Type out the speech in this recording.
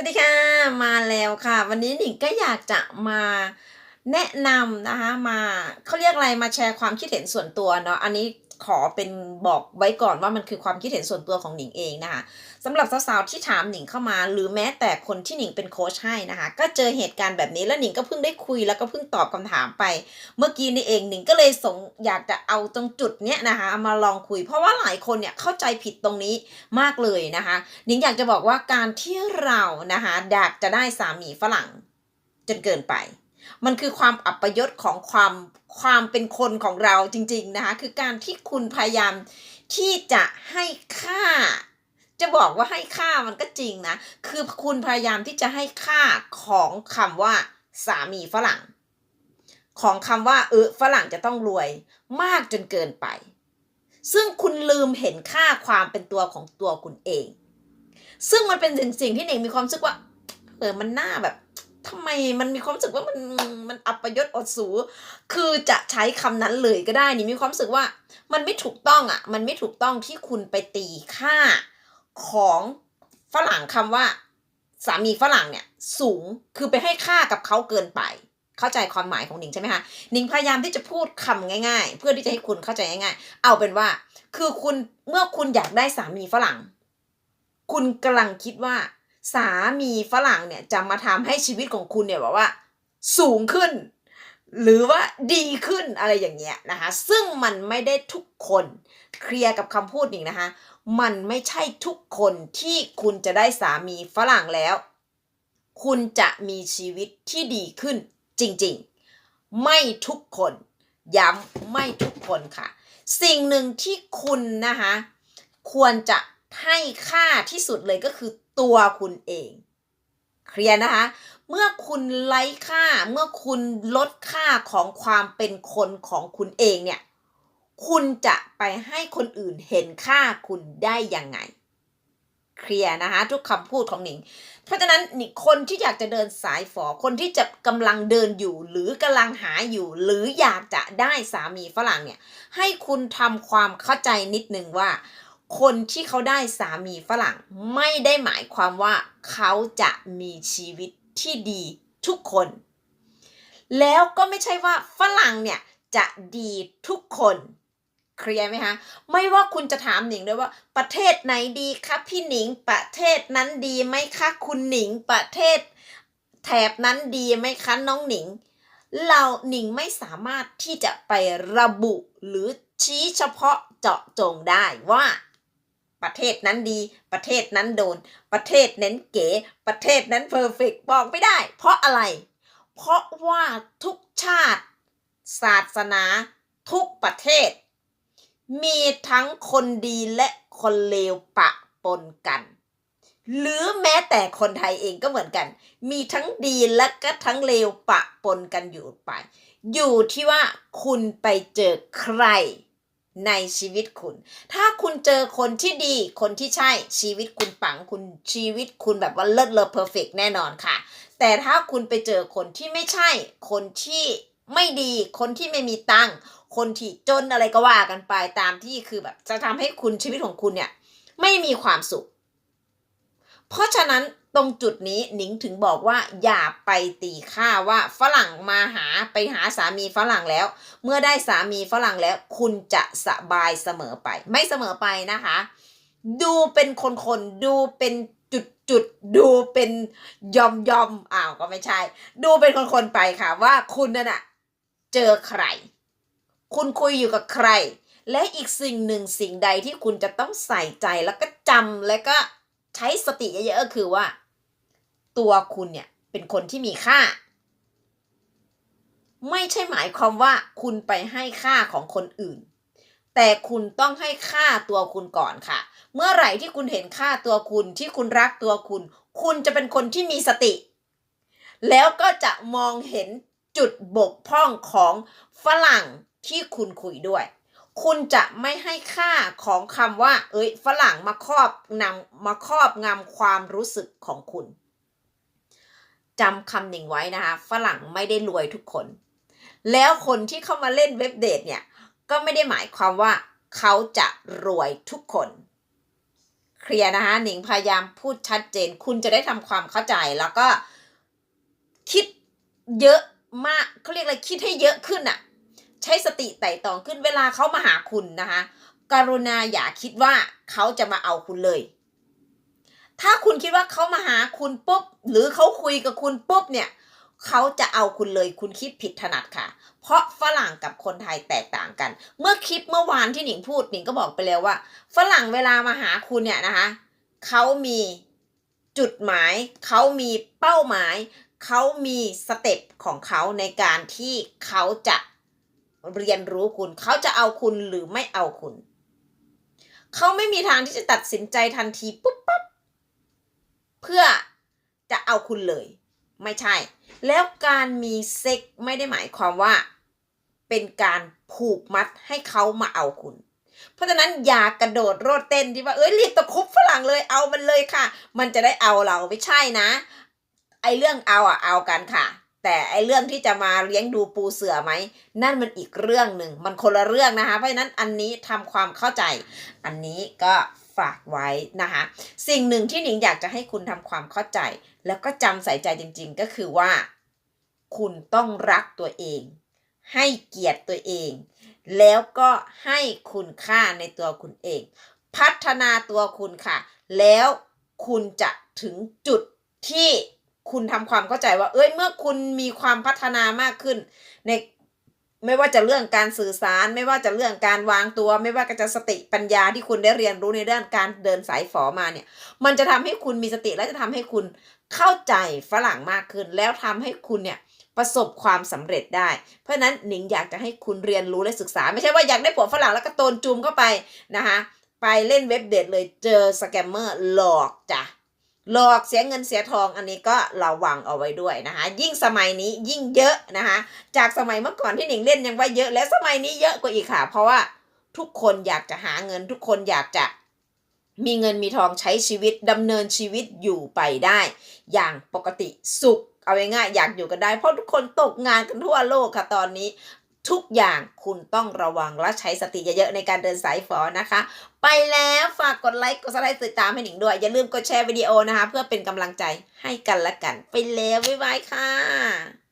สวัสดีค่ะมาแล้วค่ะ วันนี้หนิงก็อยากจะมาแนะนำนะคะมาเขาเรียกอะไรมาแชร์ความคิดเห็นส่วนตัวเนาะอันนี้ ขอเป็นบอกไว้ก่อนว่ามันคือความคิดเห็นส่วนตัวของหนิงเองนะคะสำหรับสาวๆที่ถามหนิงเข้ามา หรือแม้แต่คนที่หนิงเป็นโค้ชให้นะคะ ก็เจอเหตุการณ์แบบนี้แล้วหนิงก็เพิ่งได้คุยแล้วก็เพิ่งตอบคำถามไป เมื่อกี้นี่เองหนิงก็เลยสงอยากจะเอาตรงจุดเนี้ยนะคะามาลองคุย เพราะว่าหลายคนเนี่ยเข้าใจผิดตรงนี้มากเลยนะคะหนิงอยากจะบอกว่าการที่เรานะคะอยากจะได้สามีฝรั่งจนเกินไป มันคือความอัปยศของความความเป็นคนของเราจริง ๆ นะคะ คือการที่คุณพยายามที่จะให้ค่า จะบอกว่าให้ค่ามันก็จริงนะ คือคุณพยายามที่จะให้ค่าของคำว่าสามีฝรั่ง ของคำว่าเออฝรั่งจะต้องรวยมากจนเกินไป ซึ่งคุณลืมเห็นค่าความเป็นตัวของตัวคุณเอง ซึ่งมันเป็นสิ่งที่เองมีความรู้สึกว่าเออมันน่าแบบ ทำไมมันมีความรู้สึกว่ามันมันอัปยศอดสู คือจะใช้คำนั้นเลยก็ได้นี่มีความรู้สึกว่า มันไม่ถูกต้องอะ มันไม่ถูกต้องที่คุณไปตีค่าของฝรั่งคำว่า สามีฝรั่งเนี่ย สูงคือไปให้ค่ากับเขาเกินไป เข้าใจความหมายของหนิงใช่ไหมคะหนิงพยายามที่จะพูดคำง่าย ๆ เพื่อที่จะให้คุณเข้าใจง่ายๆ เอาเป็นว่า คือคุณเมื่อคุณอยากได้สามีฝรั่ง คุณกำลังคิดว่า สามีฝรั่งเนี่ยจะมาทำให้ชีวิตของคุณเนี่ยแบบว่า สูงขึ้น หรือว่าดีขึ้นอะไรอย่างเงี้ยนะคะ ซึ่งมันไม่ได้ทุกคนเคลียร์กับคำพูดนิงนะคะ มันไม่ใช่ทุกคนที่คุณจะได้สามีฝรั่งแล้ว คุณจะมีชีวิตที่ดีขึ้นจริงๆ ไม่ทุกคน ย้ำไม่ทุกคนค่ะ สิ่งหนึ่งที่คุณนะคะ ควรจะให้ค่าที่สุดเลยก็คือ ตัวคุณเอง เคลียร์นะคะ เมื่อคุณไล่ค่า เมื่อคุณลดค่าของความเป็นคนของคุณเองเนี่ย คุณจะไปให้คนอื่นเห็นค่าคุณได้ยังไง เคลียร์นะคะ ทุกคำพูดของหนิง เพราะฉะนั้นนี่คนที่อยากจะเดินสายฝอ คนที่จะกำลังเดินอยู่ หรือกำลังหาอยู่ หรืออยากจะได้สามีฝรั่งเนี่ย ให้คุณทำความเข้าใจนิดนึงว่า คนที่เขาได้สามีฝรั่งไม่ได้หมายความว่าเขาจะมีชีวิตที่ดีทุกคน แล้วก็ไม่ใช่ว่าฝรั่งเนี่ยจะดีทุกคน เคลียร์ไหมคะไม่ว่าคุณจะถามหนิงด้วยว่าประเทศไหนดีคะพี่หนิงประเทศนั้นดีไหมคะคุณหนิงประเทศ แถบนั้นดีไหมคะน้องหนิง เราหนิงไม่สามารถที่จะไประบุหรือชี้เฉพาะเจาะจงได้ว่า ประเทศนั้นดี ประเทศนั้นโดน ประเทศเน้นเก๋ ประเทศนั้นเพอร์เฟกบอกไม่ได้ เพราะอะไร เพราะว่าทุกชาติ ศาสนา ทุกประเทศ มีทั้งคนดีและคนเลวปะปนกัน หรือแม้แต่คนไทยเองก็เหมือนกัน มีทั้งดีและก็ทั้งเลวปะปนกันอยู่ไป อยู่ที่ว่าคุณไปเจอใคร ในชีวิตคุณ ถ้าคุณเจอคนที่ดี คนที่ใช่ชีวิตคุณปังคุณชีวิตคุณแบบว่าเลิศเลอเพอร์เฟกแน่นอนค่ะ แต่ถ้าคุณไปเจอคนที่ไม่ใช่ คนที่ไม่ดี คนที่ไม่มีตังค์ คนที่จนอะไรก็ว่ากันไปตามที่คือแบบจะทำให้คุณชีวิตของคุณเนี่ยไม่มีความสุข เพราะฉะนั้นตรงจุดนี้หนิงถึงบอกว่าอย่าไปตีค่าว่าฝรั่งมาหาไปหาสามีฝรั่งแล้ว เมื่อได้สามีฝรั่งแล้ว คุณจะสบายเสมอไป ไม่เสมอไปนะคะ ดูเป็นคนๆดูเป็นจุดจุดๆดูเป็นยอมยอมอ้าวก็ไม่ใช่ ดูเป็นคนๆไปค่ะว่าคุณนั่นน่ะเจอใคร คุณคุยอยู่กับใคร และอีกสิ่งหนึ่งสิ่งใดที่คุณจะต้องใส่ใจแล้วก็จำและก็ ใช้สติเยอะๆก็คือว่า ตัวคุณเนี่ยเป็นคนที่มีค่า ไม่ใช่หมายความว่าคุณไปให้ค่าของคนอื่น แต่คุณต้องให้ค่าตัวคุณก่อนค่ะ เมื่อไหร่ที่คุณเห็นค่าตัวคุณที่คุณรักตัวคุณ คุณจะเป็นคนที่มีสติ แล้วก็จะมองเห็นจุดบกพร่องของฝรั่งที่คุณคุยด้วย คุณจะไม่ให้ค่าของคำว่า เอ้ยฝรั่งมาครอบนำมาครอบงำความรู้สึกของคุณจำคำหนึ่งไว้นะคะ ฝรั่งไม่ได้รวยทุกคน แล้วคนที่เข้ามาเล่นเว็บเดทเนี่ย ก็ไม่ได้หมายความว่าเขาจะรวยทุกคน เคลียร์นะคะหนิงพยายามพูดชัดเจน คุณจะได้ทำความเข้าใจแล้วก็คิดเยอะมากเขาเรียกอะไรคิดให้เยอะขึ้นอะ ใช้สติไต่ตองขึ้นเวลาเขามาหาคุณนะคะ กรุณาอย่าคิดว่าเขาจะมาเอาคุณเลย ถ้าคุณคิดว่าเขามาหาคุณปุ๊บ หรือเขาคุยกับคุณปุ๊บเนี่ยเขาจะเอาคุณเลยคุณคิดผิดถนัดค่ะ เพราะฝรั่งกับคนไทยแตกต่างกัน เมื่อคลิปเมื่อวานที่หนิงพูดหนิงก็บอกไปแล้วว่า ฝรั่งเวลามาหาคุณเนี่ยนะคะเขามีจุดหมายเขามีเป้าหมายเขามีสเต็ปของเขาในการที่เขาจะ เรียนรู้คุณ เขาจะเอาคุณหรือไม่เอาคุณ เขาไม่มีทางที่จะตัดสินใจทันทีปุ๊บปั๊บเพื่อจะเอาคุณเลย ไม่ใช่ แล้วการมีเซ็กไม่ได้หมายความว่า เป็นการผูกมัดให้เขามาเอาคุณ เพราะฉะนั้นอย่ากระโดดโลดเต้นที่ว่าเอ้ยรีบตะคุบฝรั่งเลยเอามันเลยค่ะ มันจะได้เอาเราไม่ใช่นะ ไอเรื่องเอาอะเอากันค่ะ แต่ไอเรื่องที่จะมาเลี้ยงดูปูเสือไหม นั่นมันอีกเรื่องหนึ่ง มันคนละเรื่องนะคะ เพราะฉะนั้นอันนี้ทำความเข้าใจ อันนี้ก็ฝากไว้นะคะ สิ่งหนึ่งที่หนิงอยากจะให้คุณทำความเข้าใจ แล้วก็จำใส่ใจจริง ๆ ก็คือว่า คุณต้องรักตัวเอง ให้เกียรติตัวเอง แล้วก็ให้คุณค่าในตัวคุณเอง พัฒนาตัวคุณค่ะ แล้วคุณจะถึงจุดที่ คุณทำความเข้าใจว่า เอ้ยเมื่อคุณมีความพัฒนามากขึ้น ในไม่ว่าจะเรื่องการสื่อสาร ไม่ว่าจะเรื่องการวางตัว ไม่ว่าจะสติปัญญาที่คุณได้เรียนรู้ในด้านการเดินสายฝอมาเนี่ย มันจะทำให้คุณมีสติและจะทำให้คุณเข้าใจฝรั่งมากขึ้น แล้วทำให้คุณเนี่ยประสบความสำเร็จได้ เพราะฉะนั้นหนิงอยากจะให้คุณเรียนรู้และศึกษา ไม่ใช่ว่าอยากได้ผัวฝรั่งแล้วก็โตนจูมเข้าไปนะคะไปเล่นเว็บเดทเลยเจอสแกมเมอร์หลอกจ้ะ หลอกเสียเงินเสียทองอันนี้ก็ระวังเอาไว้ด้วยนะคะ ยิ่งสมัยนี้ยิ่งเยอะนะคะ จากสมัยเมื่อก่อนที่หนิงเล่นยังว่าเยอะ แล้วสมัยนี้เยอะกว่าอีกค่ะ เพราะว่าทุกคนอยากจะหาเงินทุกคนอยากจะมีเงินมีทองใช้ชีวิตดำเนินชีวิตอยู่ไปได้ อย่างปกติสุขเอาง่ายๆอยากอยู่กันได้ เพราะทุกคนตกงานกันทั่วโลกค่ะตอนนี้ ทุกอย่างคุณต้องระวังและใช้สติเยอะๆในการเดินสายฝอนะคะ ไปแล้วฝากกดไลค์กดซับสไครต์ติดตามให้หนิงด้วย อย่าลืมกดแชร์วิดีโอนะคะ เพื่อเป็นกำลังใจให้กันและกัน ไปแล้วบ๊ายบายค่ะ